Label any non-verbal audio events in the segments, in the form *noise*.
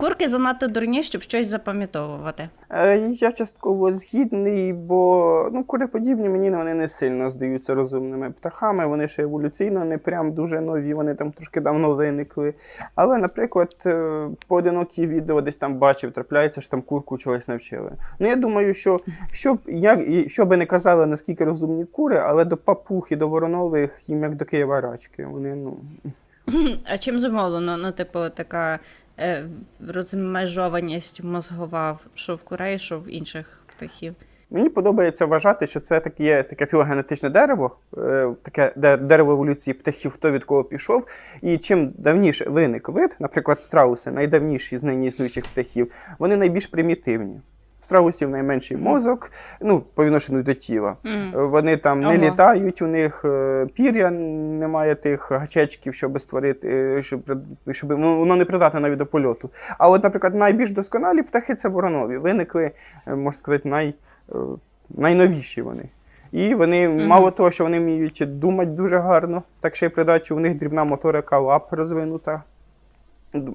Курки занадто дурні, щоб щось запам'ятовувати. Е, Я частково згідний, бо ну, куреподібні мені вони не сильно здаються розумними птахами. Вони ще еволюційно не прям дуже нові, вони там трошки давно виникли. Але, наприклад, е, поодинокі відео десь там бачив, трапляється, що там курку чогось навчили. Ну я думаю, що щоб як і що би не казали, наскільки розумні кури, але до папух і до воронових їм як до Києва рачки. Вони ну. *laughs* А чим зумовлено? Ну, типу, така розмежованість мозгова, що в курей, що в інших птахів. Мені подобається вважати, що це таке таке філогенетичне дерево, е, таке дерево еволюції птахів, хто від кого пішов. І чим давніше виник вид, наприклад, страуси, найдавніші з нині існуючих птахів, вони найбільш примітивні. В Страусів найменший мозок, ну, по відношенню до тіла. Е, Вони там не Ага. літають, у них е, пір'я немає тих гачечків, щоб створити, е, щоб, щоб ну, воно не придатне навіть до польоту. А от, наприклад, найбільш досконалі птахи це воронові. Виникли, е, можна сказати, най, е, найновіші вони. І вони, Мгм. мало того, що вони вміють думати дуже гарно, так ще й придачу, у них дрібна моторика лап розвинута.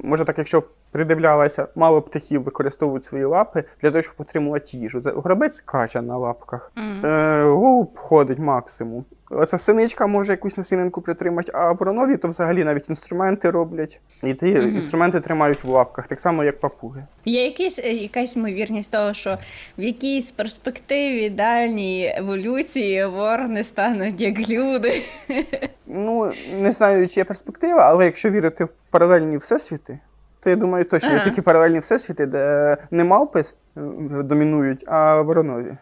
Може, так, якщо придивлялася, мало птахів використовують свої лапи для того, щоб отримувати їжу. Це Горобець скаче на лапках. Мгм. Е, голуб ходить максимум. Оця синичка може якусь насінинку притримати, а воронові то взагалі навіть інструменти роблять. І ці Мгм. інструменти тримають в лапках, так само, як папуги. Є якийсь, е, якась ймовірність того, що в якійсь перспективі дальній еволюції ворони стануть як люди. Ну, не знаю, чи є перспектива, але якщо вірити в паралельні всесвіти, то я думаю, точно є Ага. такі паралельні всесвіти, де не мавпи е, домінують, а воронові.